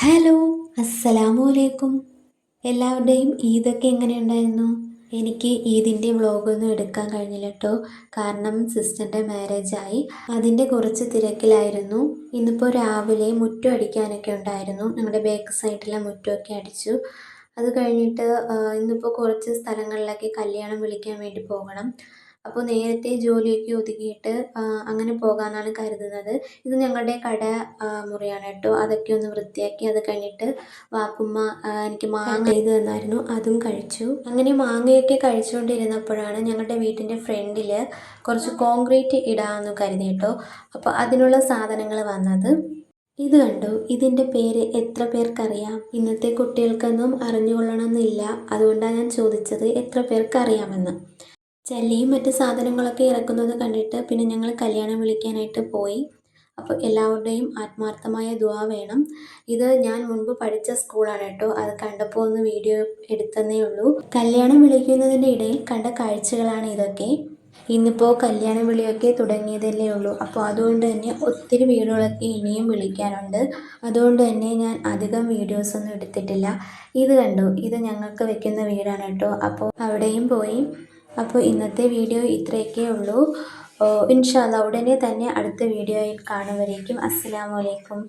Hello അസ്സലാമു അലൈക്കും. എല്ലാവരുടെയും ഈദൊക്കെ എങ്ങനെയുണ്ടായിരുന്നു? എനിക്ക് ഈദിന്റെ വ്ളോഗൊന്നും എടുക്കാൻ കഴിഞ്ഞില്ല കേട്ടോ കാരണം സിസ്റ്ററിന്റെ മാരേജായി. അതിന്റെ കുറച്ച് തിരക്കിലായിരുന്നു. ഇന്നിപ്പോൾ രാവിലെ മുറ്റം അടിക്കാനൊക്കെ ഉണ്ടായിരുന്നു. നമ്മുടെ ബേക്ക് സൈഡിലെ മുറ്റമൊക്കെ അടിച്ചു. അത് കഴിഞ്ഞിട്ട് ഇന്നിപ്പോൾ കുറച്ച് സ്ഥലങ്ങളിലൊക്കെ കല്യാണം വിളിക്കാൻ വേണ്ടി പോകണം. അപ്പോൾ നേരത്തെ ജോലിയൊക്കെ ഒതുക്കിയിട്ട് അങ്ങനെ പോകാമെന്നാണ് കരുതുന്നത്. ഇത് ഞങ്ങളുടെ കട മുറിയാണ് കേട്ടോ. അതൊക്കെ ഒന്ന് വൃത്തിയാക്കി അത് കഴിഞ്ഞിട്ട് വാപ്പുമ്മ എനിക്ക് മാങ്ങ ചെയ്ത് തന്നായിരുന്നു. അതും കഴിച്ചു. അങ്ങനെ മാങ്ങയൊക്കെ കഴിച്ചുകൊണ്ടിരുന്നപ്പോഴാണ് ഞങ്ങളുടെ വീട്ടിന്റെ ഫ്രണ്ടിൽ കുറച്ച് കോൺക്രീറ്റ് ഇടാമെന്ന് കരുതി കേട്ടോ. അപ്പോൾ അതിനുള്ള സാധനങ്ങൾ വന്നത്. ഇത് കണ്ടു. ഇതിന്റെ പേര് എത്ര പേർക്കറിയാം? ഇന്നത്തെ കുട്ടികൾക്കൊന്നും അറിഞ്ഞുകൊള്ളണമെന്നില്ല. അതുകൊണ്ടാണ് ഞാൻ ചോദിച്ചത് എത്ര പേർക്കറിയാമെന്ന്. ചല്ലിയും മറ്റ് സാധനങ്ങളൊക്കെ ഇറക്കുന്നത് കണ്ടിട്ട് പിന്നെ ഞങ്ങൾ കല്യാണം വിളിക്കാനായിട്ട് പോയി. അപ്പോൾ എല്ലാവരുടെയും ആത്മാർത്ഥമായ ദുആ വേണം. ഇത് ഞാൻ മുൻപ് പഠിച്ച സ്കൂളാണ് കേട്ടോ. അത് കണ്ടപ്പോൾ ഒന്ന് വീഡിയോ എടുത്തതേ ഉള്ളൂ. കല്യാണം വിളിക്കുന്നതിന്റെ ഇടയിൽ കണ്ട കാഴ്ചകളാണ് ഇതൊക്കെ. ഇന്നിപ്പോൾ കല്യാണ വിളിയൊക്കെ തുടങ്ങിയതല്ലേ ഉള്ളൂ. അപ്പോൾ അതുകൊണ്ട് തന്നെ ഒത്തിരി വീടുകളൊക്കെ ഇനിയും വിളിക്കാനുണ്ട്. അതുകൊണ്ട് തന്നെ ഞാൻ അധികം വീഡിയോസൊന്നും എടുത്തിട്ടില്ല. ഇത് കണ്ടു? ഇത് ഞങ്ങൾക്ക് വെക്കുന്ന വീടാണ് കേട്ടോ. അപ്പോൾ അവിടെയും പോയി. അപ്പോൾ ഇന്നത്തെ വീഡിയോ ഇത്രയൊക്കെ ഉള്ളൂ. ഇൻഷാല്ല ഉടനെ തന്നെ അടുത്ത വീഡിയോയിൽ കാണുവരേക്കും അസ്സാം അലൈക്കും.